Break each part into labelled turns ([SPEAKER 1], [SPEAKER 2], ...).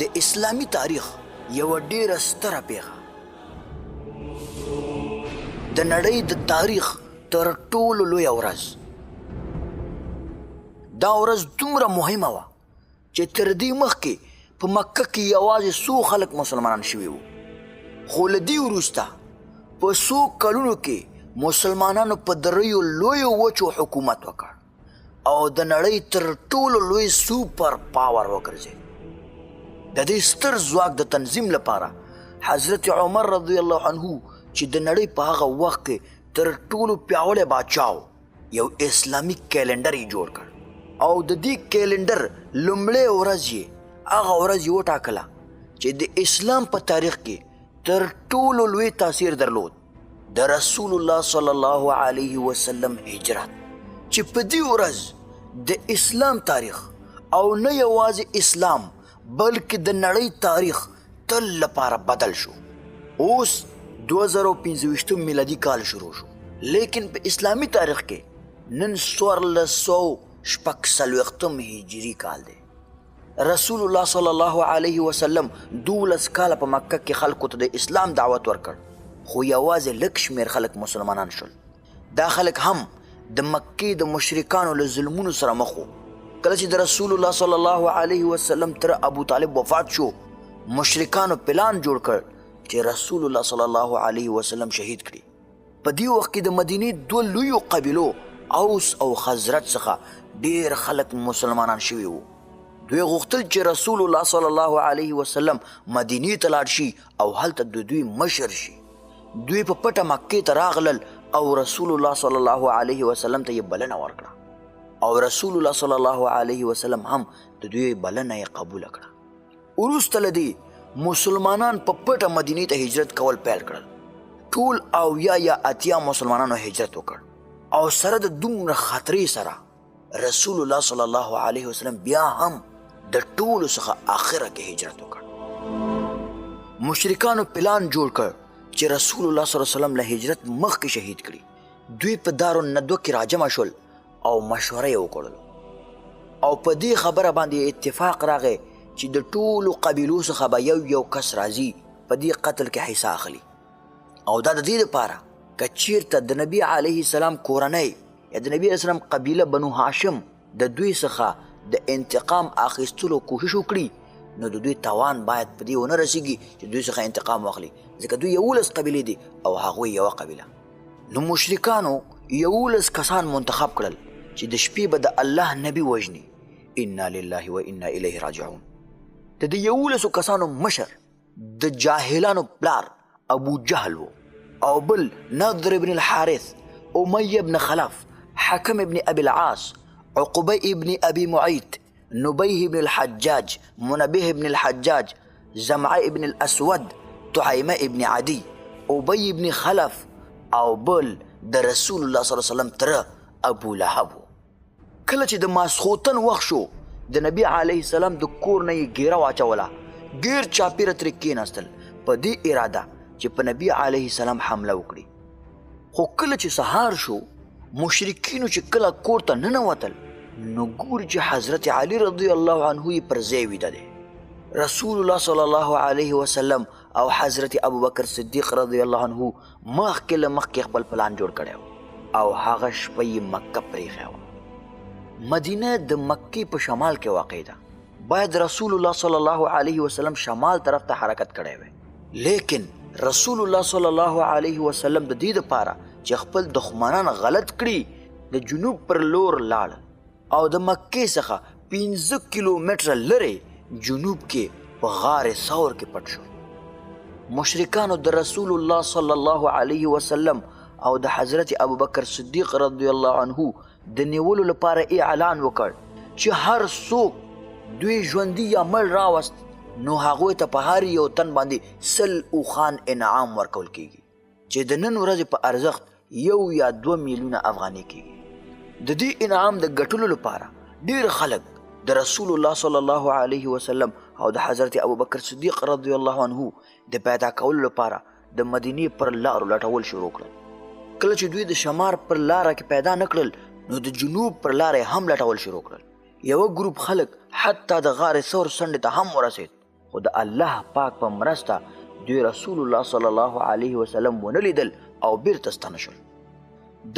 [SPEAKER 1] د اسلامی تاریخ یو ډیره ستره پیښه د نړۍ د تاریخ تر ټولو لوی ورځ. دا ورځ دومره مهمه وه چې تر دې مخکې په مکه کې یوازې څو خلک مسلمانان شوي وو. خو له دې وروسته په څو کلونو کې مسلمانانو په دریو لویو وچو حکومت وکړ او د نړۍ تر ټولو لوی سوپر پاور وګرځید د دې ستر ځواک د تنظیم لپاره حضرت عمر رضی الله عنه چې د نړۍ په هغه وخت کې تر ټولو پیاوړی باچاو یو اسلامی کیلنډر یې جوړ کړ. او د دې کیلنډر لومړی ورځ یې هغه ورځ یې وټاکله چې د اسلام په تاریخ کې تر ټولو لوی تاثیر درلود د رسول الله صلی الله علیه وسلم هجرت. چې په دې ورځ د اسلام تاریخ او نه یوازې اسلام بلکې د نړۍ تاریخ تل لپاره بدل شو. اوس 2015 میلادي کال شروع شو. لیکن په اسلامی تاریخ کې نن څوارلس سو شپږ څلوېښتم هجري کال دی. رسول الله صلی الله علیه وسلم دولس کاله په مکه کې خلکو ته د اسلام دعوت ورکړ. خو یوازې لږ شمېر خلک مسلمانان شول. دا خلک هم د مکې د مشرکانو له ظلمونو سره مخ وو کله چې رسول الله صلی الله علیه وسلم تر ابو طالب وفات شو مشرکانو پلان جوړ کړ چې رسول الله صلی الله علیه وسلم شهید کړي په دې وخت کې د مدینې دوه لویو قبیلو اوس او خزرج څخه ډیر خلک مسلمانان شوي وو دوی غوښتل چې رسول الله صلی الله علیه وسلم مدینې ته لاړ شي او هلته د دوی مشر شي دوی په پټه مکې ته راغلل او رسول الله صلی الله علیه وسلم ته یې بلنه ورکړه او رسول الله صلی الله علیه وسلم هم د دوی بلنه قبول کړه. وروسته لدی مسلمانان په پټه مدینې ته هجرت کول پیل کړل. ټول او یا یا اتیا مسلمانانو هجرت وکړ. او سره د دومره خطرې سره رسول الله صلی الله علیه وسلم بیا هم د ټولو څخه آخره کې هجرت وکړ. مشرکانو پلان جوړ کړ چې رسول الله صلی الله علیه وسلم له هجرت مخکې شهید کړي. دوی په دارو ندوه کې راجمع شول او مشوره یې وکړل. او په دې خبره باندې اتفاق راغی چې د ټولو قبیلو څخه به یو یو کس راځي په دې قتل کې حصہ اخلي. او دا د دې لپاره که چیرته د نبی علیه السلام کورنۍ یا د نبی اسلام قبیله بنو هاشم د دوی څخه د انتقام اخیستلو کوشش وکړي نو د دوی توان باید په دې ونه رسیږي چې دوی څخه انتقام واخلي. ځکه دوی یولس قبیلې دي او هغوی یوه قبیله. نو مشرکانو یولس کسان منتخب کړل چې د شپې به د الله نبی وژني. إنا لله و أنا الیه راجعون. د دې یولسو کسانو مشر د جاهلانو پلار ابو جهل و. أو بل نضر ابن الحارث امیه ابن خلف حکم ابن ابي العاص عقبه ابن ابي معيط نبيه ابن الحجاج منبه ابن الحجاج زمعه ابن الاسود طعيمه ابن عدي ابي ابن خلف أو بل د رسول الله صلی الله علیه وسلم تر ابو لهب کله چې د ماسخوتن وخت شو د نبی علیه السلام د کور نه یې ګیره واچوله. ګیر چاپیره ترې کېناستل. په دې اراده چې په نبی علیه السلام حمله وکړي. خو کله چې سهار شو مشرکینو چې کله کور ته ننوتل نو ګوري چې حضرت علی رضی الله عنه یې پر ځای ویده دی. رسول الله صلی الله علیه وسلم او حضرت ابوبکر صدیق رضی الله عنه مخکې له مخکې خپل پلان جوړ کړی او هغه شپه یې مکه پرېښی مدینه د مکې په شمال کې واقع ده. باید رسول الله صلی الله علیه وسلم شمال طرف ته حرکت کړی وي لیکن رسول الله صلی الله علیه وسلم د دې لپاره چې خپل دښمنان غلط کړي د جنوب پر لور لاړ. او د مکې څخه 15 کیلومتره لري جنوب کې په غار ثور کې پټ شو. مشرکانو د رسول الله صلی الله علیه وسلم او د حضرت ابوبکر صدیق رضی الله عنه د نیولو لپاره اعلان وکړ چې هر څوک دوی ژوندي یا مړ راوست نو هغوی ته په هر یو تن باندې سل او خان انعام ورکول کیږي چې د نن ورځې په ارزښت یو یا دو میلیونه افغاني کیږي. د دې انعام د ګټلو لپاره ډیر خلک د رسول الله صلی الله علیه وسلم او د حضرت ابوبکر صدیق رضی الله عنه د پیدا کولو لپاره د مدینې پر لارو لټول شروع کړل کله چې دوی د شمار پر لاره کې پیدا نکړل نو د جنوب پر لارې هم لټول شروع کړل. یو ګروپ خلک حتی د غار ثور څنډې ته هم ورسید خو د الله پاک په مرسته دوی رسول الله صلی الله علیه وسلم ونه لیدل او بیرته ستانه شول.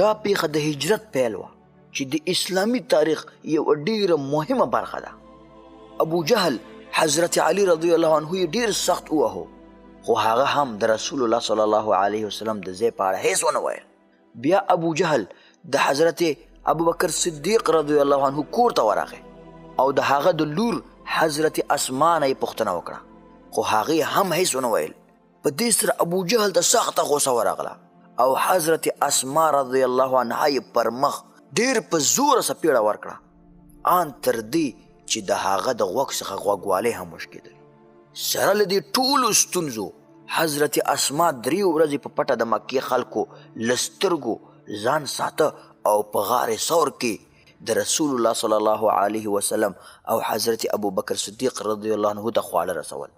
[SPEAKER 1] دا پیښه د هجرت پیل وه چې د اسلامی تاریخ یو ډیره مهمه برخه ده. ابو جهل حضرت علی رضی الله عنه ډیر سخت وهو خو هغه هم د رسول الله صلی الله علیه وسلم د ځای په اړه هیڅ ونه ویل بیا ابو جهل د حضرت ابو بکر صدیق رضی الله عنه کور ته ورغی او د هغه د لور حضرت اسماء نه پوښتنه وکړه. خو هغه هم هیڅ ونه ویل. په دې سره ابو جهل د سخته غوسه ورغله او حضرت اسماء رضی الله عنها پر مخ ډیر په زور سپیړه ورکړه. ان تر دې چې د هغه د غوږ څخه غوږواله هم مشکېدل سره له دې ټولو ستونزو حضرت اسماء درې ورځې په پټه د مکې خلکو لسترګو ځان ساته او په غار سور کې د رسول الله صلی الله علیه وسلم او حضرت ابو بکر صدیق رضی الله عنه ته خواړه رسول.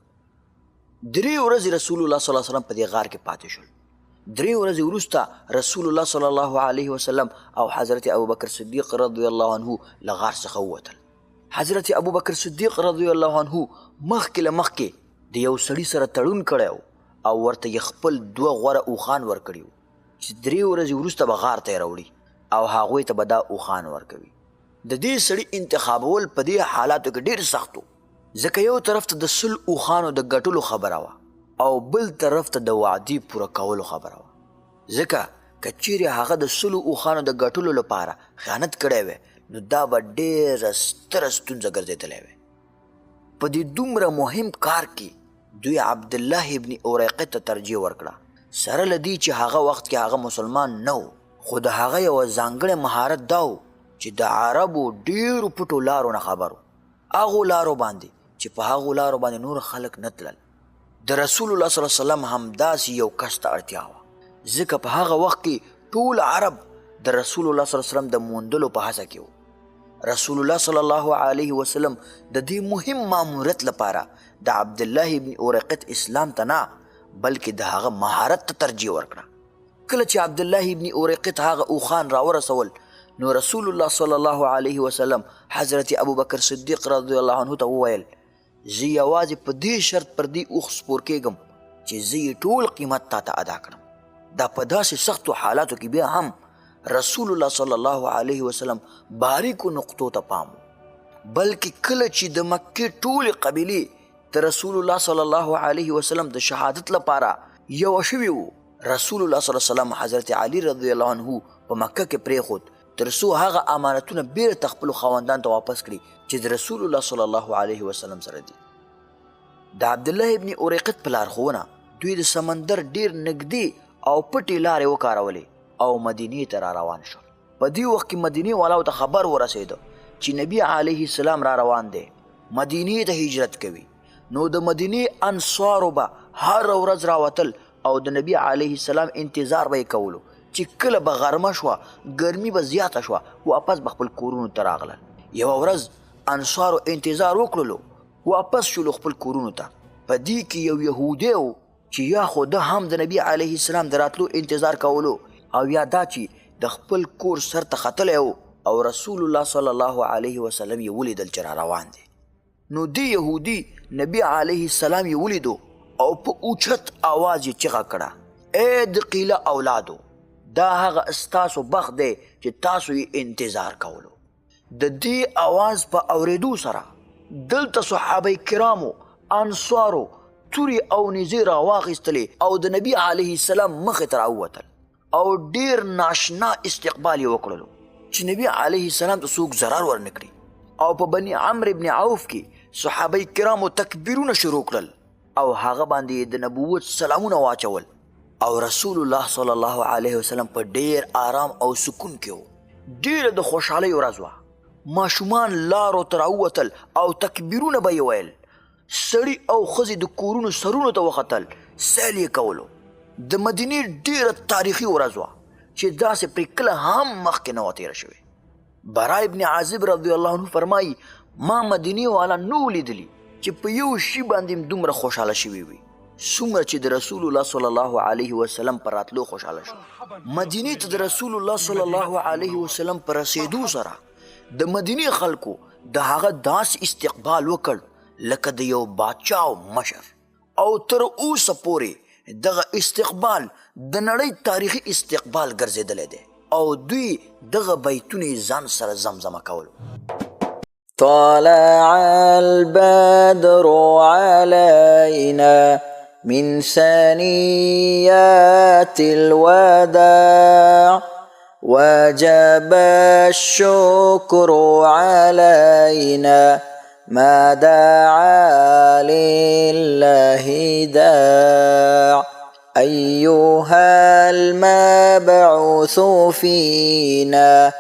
[SPEAKER 1] درې ورځې رسول الله صلی الله علیه وسلم په دې غار کې پاتې شول. درې ورځې وروسته رسول الله صلی الله علیه وسلم او حضرت ابو بکر صدیق رضی الله عنه له غار څخه ووتل. حضرت ابو بکر صدیق رضی الله عنه مخکې له مخکې د یو سړي سره تړون کړی او ورته خپل دوه غوره اوخان ورکړي چې درې ورځې وروسته به غار ته راوړي او هغوی ته به دا اوخان ورکوي. د دې سړي انتخابول په دې حالاتو کې ډیر سخت ځکه یو طرف ته د سل اوخانو د ګټلو خبره وه او بل طرف ته د وعدې پوره کولو خبره وه. ځکه که چیرې هغه د سلو اوخانو د ګټلو لپاره خیانت کړی وی نو دا به ډېره ستره ستونزه ګرځېدلی وی په دې دومره مهم کار کې دوی عبد الله ابن اوریقه ته ترجیح ورکړه. سره لدی چې هغه وخت کې هغه مسلمان نه خو د هغه یو ځانګړی مهارت دا چې د عربو ډیرو پټو لارو نه خبرو هغه لارو باندې چې په هغه لارو باندې نور خلک نه تلل. د رسول الله صلی الله علیه وسلم هم داسې یو کس ته اړتیا وه. ځکه په هغه وخت کې ټول عرب د رسول الله صلی الله علیه وسلم د موندلو په هڅه کې رسول الله صلی الله علیه وسلم د دې مهم ماموریت لپاره د عبد الله ابن اورقت اسلام ته نه بلکې د هغه مهارت ته ترجیح ورکړه کله چې عبد الله ابن اورقت هغه او خان راورسول نو رسول الله صلی الله علیه وسلم حضرت ابو بکر صدیق رضی الله عنه ته وویل زه یوازې په دې شرط پر دې اوخ سپور کېږم چې زه ټول قیمت تا ته ادا کړم دا په داسې سختو حالاتو کې بیا هم رسول الله صلی الله علیه وسلم باریکو نقطو ته پام بلکې کله چې د مکې ټول قبیله د رسول الله صلی الله علیه وسلم د شهادت لپاره یو شوی وو رسول الله صلی الله علیه وسلم حضرت علی رضی الله عنه په مکه کې پریخود ترسو هغه امانتونه بیرته خپل خواندان ته واپس کړي چې د رسول الله صلی الله علیه وسلم سره دي د عبد الله ابن اوریقت په لارښوونه دوی د سمندر ډیر نږدې او پټې لارې وکارولې او مدینې ته را روان شول. په دې وخت کې مدینې والاو ته خبر ورسېده چې نبی علیه السلام را روان دی. مدینې ته هجرت کوي. نو د مدینه انصارو به هر ورځ راوتل او د نبی علیه السلام انتظار به کولو. چې کله به غرمه شوه ګرمي به زیاته شوه واپس به خپل کورونو ته راغلل یوه ورځ انصارو انتظار وکړلو واپس شولو خپل کورونو ته. په دې کې یو یهودی و چې یا خو ده هم د نبی علیه السلام د راتلو انتظار کولو او یا دا چې د خپل کور سر ته ختلی او رسول الله صلی الله علیه وسلم یې ولیدل چې را روان دی. نو دی یهودي نبی علیه السلام یې ولیدو او په اوچت اواز یې چغه کړه. اے د قیله اولادو دا هغه استاسو بخت دی چې تاسو یې انتظار کولو. د دې اواز په اوریدو سره دلته صحابه کرامو انصارو توري او نزی را واغستلې او د نبی علیه السلام مخ ته راووتل. او ډیر ناشنا استقبال وکړلو. چې نبی علیه السلام ته څوک ضرر ورنکړي او په بني عمرو ابن عوف کې صحابه کرامو تکبیرونه شروع کړل. او هغه باندې د نبوت سلامونه واچول. او رسول الله صلی الله علیه وسلم په ډیر آرام او سکون کې وو. ډیر د خوشحالۍ ورځ وه. ماشومان لارو تر اوتل او تکبیرونه به یې ویل. سړی او ښځې د کورونو سرونو ته وختل. سیل یې کولو د مدینې ډیره تاریخي ورځ وه چې داسې پرې کله هم مخکې نه وه تېره شوې. برا ابن عازب رضی الله عنه فرمایي ما مدینه والا نو لیدلی چې په یو شی باندې دومره خوشاله شوی وي. څومره چې د رسول الله صلی الله علیه وسلم پر راتلو خوشاله شو. مدینه ته د رسول الله صلی الله علیه وسلم پر رسیدو سره د مدینه خلکو د هغه داس استقبال وکړ لکه د یو باچا او مشر. او تر اوسه پورې دغه استقبال د نړۍ تاریخي استقبال ګرځېدلی دی او دوی دغه بیتونه ځان سره زمزمه کول.
[SPEAKER 2] طلع البدر علينا من ثنيات الوداع وجب الشكر علينا ما دعا لله داع. أيها المبعوث فينا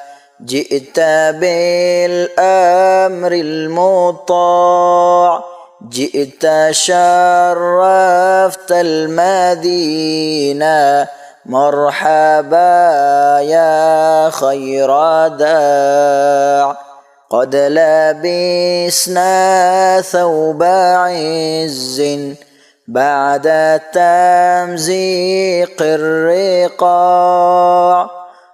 [SPEAKER 2] جئت بالأمر المطاع. جئت شرفت المدينة. مرحبا يا خير داع. قد لبسنا ثوب عز بعد تمزيق الرقاع.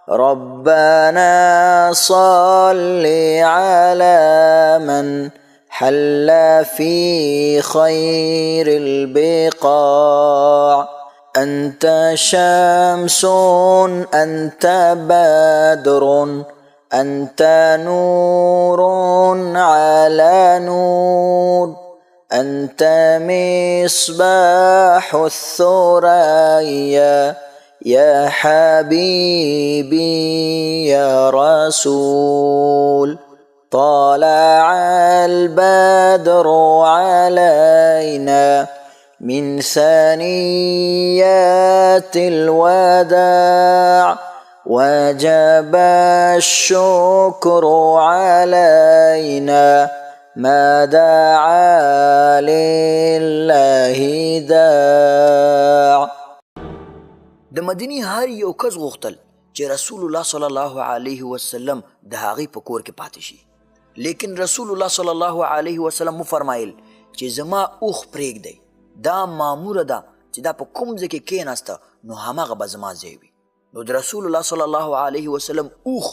[SPEAKER 2] ربنا صل على من حل في خير البقاع. أنت شمس أنت بدر. أنت نور على نور أنت مصباح الثريا. يا حبيبي يا رسول طلع البدر علينا من ثنيات الوداع. وجب الشكر علينا ما دعا لله داع.
[SPEAKER 1] د مدینی هر یو کس غوښتل چې رسول الله صلی الله علیه وسلم د هغې په کور کې پاتې شي. لیکن رسول الله صلی الله علیه وسلم فرمایل چې زما اوخ پرېږدئ دا معموله ده چې دا په کوم ځای کې کېناسته نو هماغه به زما ځای وي نو د رسول الله صلی الله علیه وسلم اوخ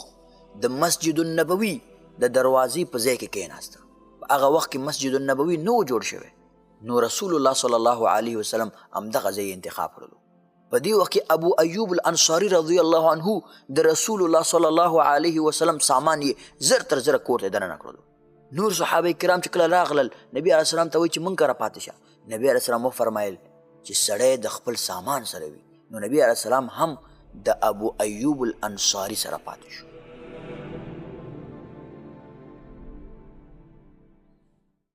[SPEAKER 1] د مسجد النبوي د دروازې په ځای کې کېناسته. په هغه وخت کې مسجد النبوي نو جوړ شوی. نو رسول الله صلی الله علیه وسلم همدغه ځای انتخاب کړلو. په دې وخت کې ابو ایوب الانصاری رضی الله عنه د رسول الله صلی الله علیه وسلم سامان یې زر تر زر کور ته دننه کړلو. نور صحابه کرام چې کله راغلل نبی علیه السلام ته وایي چې مونږ کره پاتې شه. نبی علیه السلام وفرمایل چې سړی د خپل سامان سره وي. نو نبی علیه السلام هم د ابو ایوب الانصاری سره پاتې شو